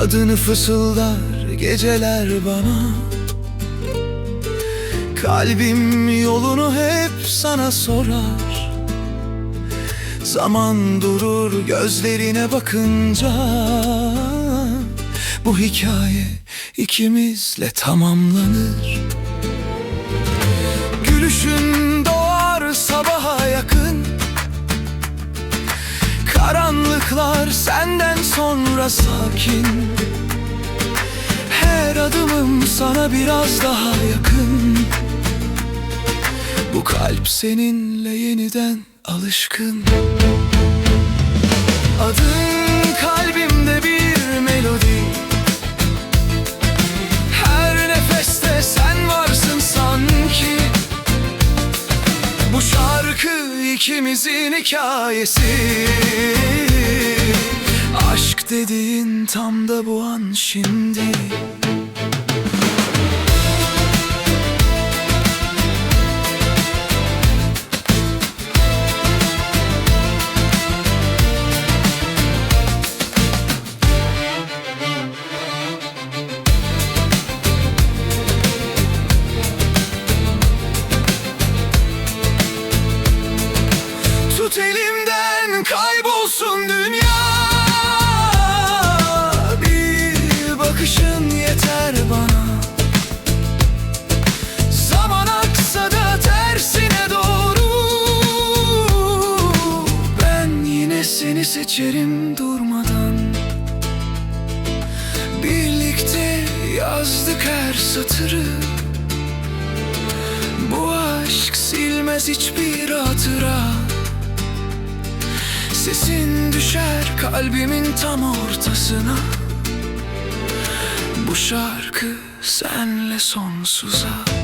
Adını fısıldar geceler bana. Kalbim yolunu hep sana sorar. Zaman durur gözlerine bakınca. Bu hikaye ikimizle tamamlanır Karanlıklar senden sonra sakin. Her adımım sana biraz daha yakın. Bu kalp seninle yeniden alışkın. Adın şarkı ikimizin hikayesi. Aşk dediğin tam da bu an şimdi seçerim durmadan. Birlikte yazdık her satırı. Bu aşk silmez hiçbir hatıra. Sesin düşer kalbimin tam ortasına. Bu şarkı senle sonsuza